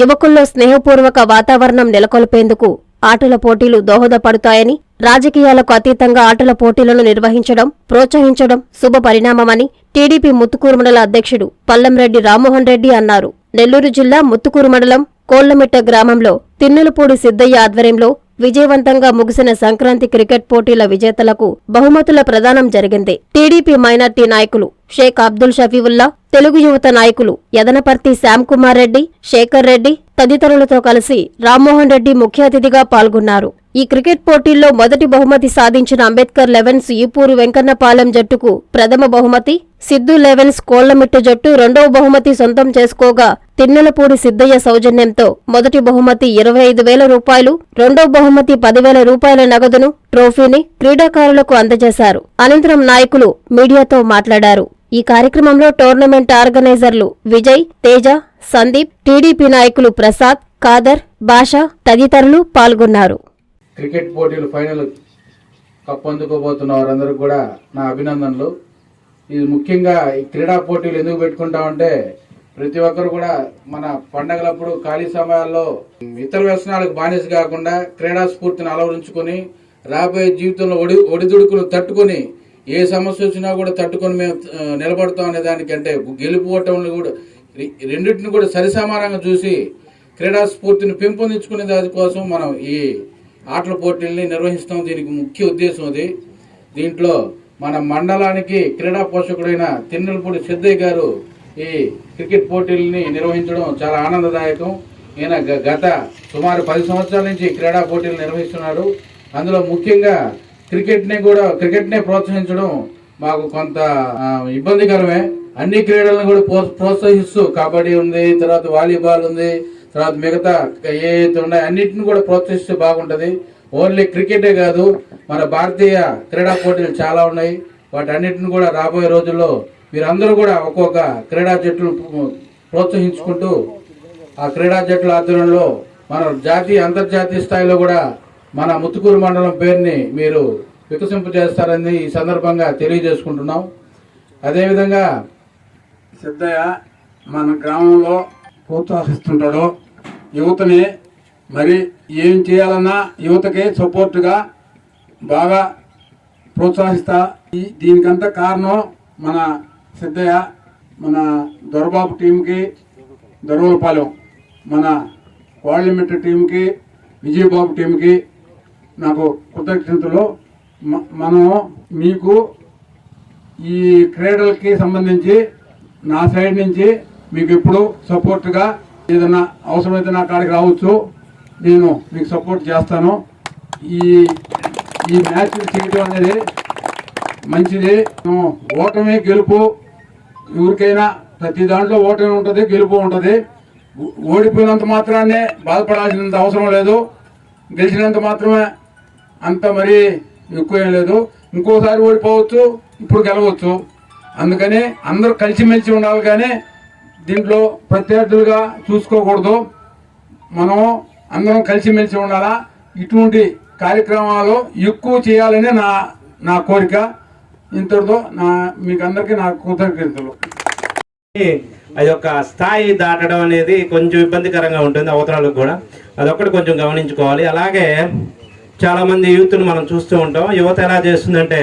యువకుల్లో స్నేహపూర్వక వాతావరణం నెలకొల్పేందుకు ఆటల పోటీలు దోహదపడతాయని రాజకీయాలకు అతీతంగా ఆటల పోటీలను నిర్వహించడం ప్రోత్సహించడం శుభ పరిణామమని టీడీపీ ముత్తుకూరు మండల అధ్యక్షుడు పల్లంరెడ్డి రామ్మోహన్ రెడ్డి అన్నారు. నెల్లూరు జిల్లా ముత్తుకూరు మండలం కోళ్ళమిట్ట గ్రామంలో తిన్నెలపూడి సిద్దయ్య ఆధ్వర్యంలో విజయవంతంగా ముగిసిన సంక్రాంతి క్రికెట్ పోటీల విజేతలకు బహుమతుల ప్రదానం జరిగింది. టీడీపీ మైనార్టీ నాయకులు షేక్ అబ్దుల్ షఫీవుల్లా తెలుగు యువత నాయకులు యదనపర్తి శ్యామ్ కుమార్ రెడ్డి శేఖర్ రెడ్డి తదితరులతో కలిసి రామ్మోహన్ రెడ్డి ముఖ్య అతిథిగా పాల్గొన్నారు. ఈ క్రికెట్ పోటీల్లో మొదటి బహుమతి సాధించిన అంబేద్కర్ లెవెన్స్ ఈపూరు వెంకన్నపాలెం జట్టుకు ప్రథమ బహుమతి సిద్ధు లెవెన్స్ కోళ్ళమిట్టు జట్టు రెండవ బహుమతి సొంతం చేసుకోగా తిన్నెలపూడి సిద్దయ్య సౌజన్యంతో మొదటి బహుమతి ఇరవై ఐదు వేల రూపాయలు రెండో బహుమతి పదివేల రూపాయల నగదును ట్రోఫీని క్రీడాకారులకు అందజేశారు. అనంతరం నాయకులు మీడియాతో మాట్లాడారు. ఈ కార్యక్రమంలో టోర్నమెంట్ ఆర్గనైజర్లు విజయ్ తేజ సందీప్ టీడీపీ నాయకులు ప్రసాద్ కాదర్ బాషా తదితరులు పాల్గొన్నారు. క్రికెట్ పోటీలు ఫైనల్ కప్ కూడా నా అభినందనలు. ఇది ముఖ్యంగా ఈ క్రీడా పోటీలు ఎందుకు పెట్టుకుంటామంటే ప్రతి ఒక్కరు కూడా మన పండగలప్పుడు ఖాళీ సమయాల్లో ఇతర వ్యసనాలకు బానిస కాకుండా క్రీడా స్ఫూర్తిని అలవరించుకొని రాబోయే జీవితంలో ఒడి ఒడిదుడుకులు తట్టుకొని ఏ సమస్య వచ్చినా కూడా తట్టుకొని మేము నిలబడతాం అనే దానికంటే గెలుపు ఓటములు కూడా రెండింటిని కూడా సరిసమానంగా చూసి క్రీడా స్ఫూర్తిని పెంపొందించుకునే దానికోసం మనం ఈ ఆటల పోటీల్ని నిర్వహిస్తాం. దీనికి ముఖ్య ఉద్దేశం అది. దీంట్లో మన మండలానికి క్రీడా పోషకుడైన తిన్నెలపూడి సిద్ధయ్య గారు ఈ క్రికెట్ పోటీల్ని నిర్వహించడం చాలా ఆనందదాయకం. ఈయన గత సుమారు పది సంవత్సరాల నుంచి క్రీడా పోటీలు నిర్వహిస్తున్నాడు. అందులో ముఖ్యంగా క్రికెట్నే కూడా క్రికెట్నే ప్రోత్సహించడం మాకు కొంత ఇబ్బందికరమే. అన్ని క్రీడలను కూడా ప్రో- ప్రోత్సహిస్తూ కబడ్డీ ఉంది తర్వాత వాలీబాల్ ఉంది తర్వాత మిగతా ఏ ఉన్నాయో అన్నిటిని కూడా ప్రోత్సహిస్తే బాగుంటుంది. ఓన్లీ క్రికెటే కాదు మన భారతీయ క్రీడా పోటీలు చాలా ఉన్నాయి. వాటి అన్నిటిని కూడా రాబోయే రోజుల్లో మీరందరూ కూడా ఒక్కొక్క క్రీడా జట్టును ప్రోత్సహించుకుంటూ ఆ క్రీడా జట్ల ఆధ్వర్యంలో మన జాతీయ అంతర్జాతీయ స్థాయిలో కూడా మన ముత్తుకూరు మండలం పేరుని మీరు వికసింపజేస్తారని ఈ సందర్భంగా తెలియజేసుకుంటున్నాం. అదేవిధంగా సిద్ధయ్య మన గ్రామంలో ప్రోత్సహిస్తుంటాడు. యువతని మరి ఏం చేయాలన్నా యువతకి సపోర్ట్గా బాగా ప్రోత్సహిస్తా. ఈ దీనికంతా కారణం మన సిద్ధయ్య మన దొరబాబు టీంకి దొరవలపాలెం మన కోళ్ళమిట్ట టీంకి విజయబాబు టీంకి నాకు కృతజ్ఞతలు. మ- మనం మీకు ఈ క్రీడలకి సంబంధించి నా సైడ్ నుంచి మీకు ఎప్పుడు సపోర్ట్గా ఏదైనా అవసరమైతే నా కాడికి రావచ్చు. నేను మీకు సపోర్ట్ చేస్తాను. ఈ ఈ మ్యాచ్ చేయడం అనేది మంచిది. ఓటమి గెలుపు ఎవరికైనా ప్రతి దాంట్లో ఓటమి ఉంటుంది గెలుపు ఉంటుంది. ఓడిపోయినంత మాత్రాన్నే బాధపడాల్సినంత అవసరం లేదు. గెలిచినంత మాత్రమే అంత మరీ ఎక్కువ ఏం లేదు. ఇంకోసారి ఓడిపోవచ్చు ఇప్పుడు గెలవచ్చు. అందుకని అందరూ కలిసిమెలిసి ఉండాలి కానీ దీంట్లో ప్రత్యర్థులుగా చూసుకోకూడదు. మనం అందరం కలిసిమెలిసి ఉండాలా? ఇటువంటి కార్యక్రమాలు ఎక్కువ చేయాలని నా నా కోరిక. ఇంతటితో నా మీకు అందరికీ నా కృతజ్ఞతలు. అది ఒక స్థాయి దాటడం అనేది కొంచెం ఇబ్బందికరంగా ఉంటుంది అవతరాలకు కూడా. అదొక్కటి కొంచెం గమనించుకోవాలి. అలాగే చాలామంది యూత్ను మనం చూస్తూ ఉంటాం. యువత ఎలా చేస్తుందంటే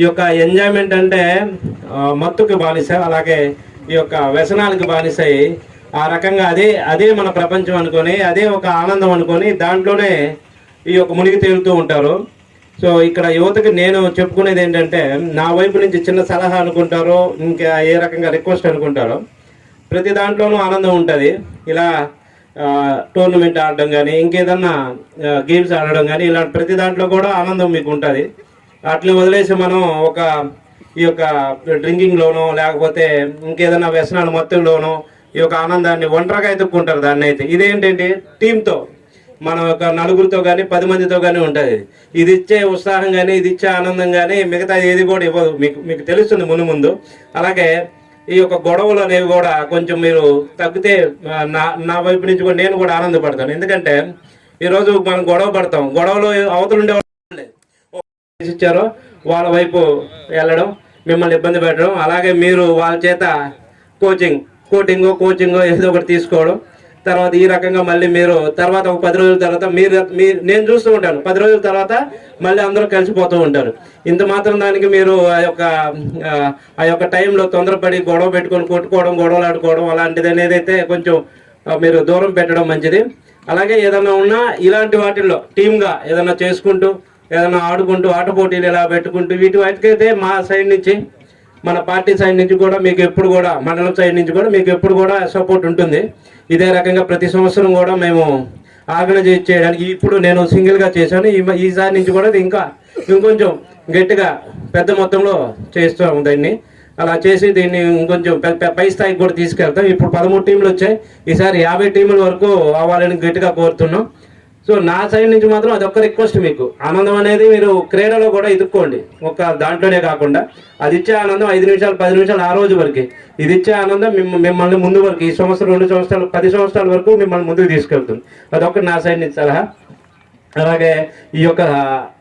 ఈ యొక్క ఎంజాయ్మెంట్ అంటే మత్తుకి బానిస అలాగే ఈ యొక్క వ్యసనాలకు బానిసాయి ఆ రకంగా అదే అదే మన ప్రపంచం అనుకొని అదే ఒక ఆనందం అనుకొని దాంట్లోనే ఈ యొక్క మునిగి తేలుతూ ఉంటారు. సో ఇక్కడ యువతకి నేను చెప్పుకునేది ఏంటంటే నా వైపు నుంచి చిన్న సలహా అనుకుంటారో ఇంకా ఏ రకంగా రిక్వెస్ట్ అనుకుంటారో ప్రతి దాంట్లోనూ ఆనందం ఉంటుంది. ఇలా టోర్నమెంట్ ఆడడం కానీ ఇంకేదన్నా గేమ్స్ ఆడడం కానీ ఇలా ప్రతి దాంట్లో కూడా ఆనందం మీకు ఉంటుంది. అట్లా వదిలేసి మనం ఒక ఈ యొక్క డ్రింకింగ్లోనో లేకపోతే ఇంకేదన్నా వ్యసనాలు మత్తుల్లోనో ఈ యొక్క ఆనందాన్ని ఒంటరిగా ఎత్తుక్కుంటారు దాన్ని అయితే ఇదేంటంటే టీంతో మన ఒక నలుగురితో కానీ పది మందితో కానీ ఉంటుంది. ఇది ఇచ్చే ఉత్సాహం కానీ ఇది ఇచ్చే ఆనందం కానీ మిగతా ఏది కూడా ఇవ్వదు. మీకు మీకు తెలుస్తుంది ముందు ముందు. అలాగే ఈ యొక్క గొడవలు అనేవి కూడా కొంచెం మీరు తగ్గితే నా నా వైపు నుంచి కూడా నేను కూడా ఆనందపడతాను. ఎందుకంటే ఈరోజు మనం గొడవ పడతాం. గొడవలో అవతలు ఉండే ఇచ్చారో వాళ్ళ వైపు వెళ్ళడం మిమ్మల్ని ఇబ్బంది పెట్టడం. అలాగే మీరు వాళ్ళ చేత కోచింగ్ కోటింగో కోచింగో ఏదో ఒకటి తీసుకోవడం. తర్వాత ఈ రకంగా మళ్ళీ మీరు తర్వాత ఒక పది రోజుల తర్వాత మీరు మీరు నేను చూస్తూ ఉంటాను. పది రోజుల తర్వాత మళ్ళీ అందరూ కలిసిపోతూ ఉంటారు. ఇంత మాత్రం దానికి మీరు ఆ యొక్క ఆ, యొక్క టైంలో తొందరపడి గొడవ పెట్టుకొని కొట్టుకోవడం గొడవలు ఆడుకోవడం అలాంటిది అనేది అయితే కొంచెం మీరు దూరం పెట్టడం మంచిది. అలాగే ఏదైనా ఉన్నా ఇలాంటి వాటిల్లో టీమ్గా ఏదైనా చేసుకుంటూ ఏదైనా ఆడుకుంటూ ఆట పోటీలు ఇలా పెట్టుకుంటూ వీటి వాటికైతే మా సైడ్ నుంచి మన పార్టీ సైడ్ నుంచి కూడా మీకు ఎప్పుడు కూడా మండలం సైడ్ నుంచి కూడా మీకు ఎప్పుడు కూడా సపోర్ట్ ఉంటుంది. ఇదే రకంగా ప్రతి సంవత్సరం కూడా మేము ఆర్గనైజ్ చేయడానికి ఇప్పుడు నేను సింగిల్గా చేశాను. ఈ ఈసారి నుంచి కూడా ఇంకా ఇంకొంచెం గట్టిగా పెద్ద మొత్తంలో చేస్తాము దాన్ని. అలా చేసి దీన్ని ఇంకొంచెం పై స్థాయికి కూడా తీసుకెళ్తాం. ఇప్పుడు పదమూడు టీంలు వచ్చాయి. ఈసారి యాభై టీముల వరకు అవ్వాలని గట్టిగా కోరుతున్నాం. సో నా సైడ్ నుంచి మాత్రం అదొక్క రిక్వెస్ట్ మీకు. ఆనందం అనేది మీరు క్రీడలో కూడా ఎదుక్కోండి ఒక దాంట్లోనే కాకుండా అది ఇచ్చే ఆనందం ఐదు నిమిషాలు పది నిమిషాలు ఆ రోజు వరకు. ఇది ఇచ్చే ఆనందం మిమ్మల్ని ముందు వరకు ఈ సంవత్సరం రెండు సంవత్సరాలు పది సంవత్సరాల వరకు మిమ్మల్ని ముందుకు తీసుకెళ్తుంది. అదొకటి నా సైడ్ నుంచి సలహా. అలాగే ఈ యొక్క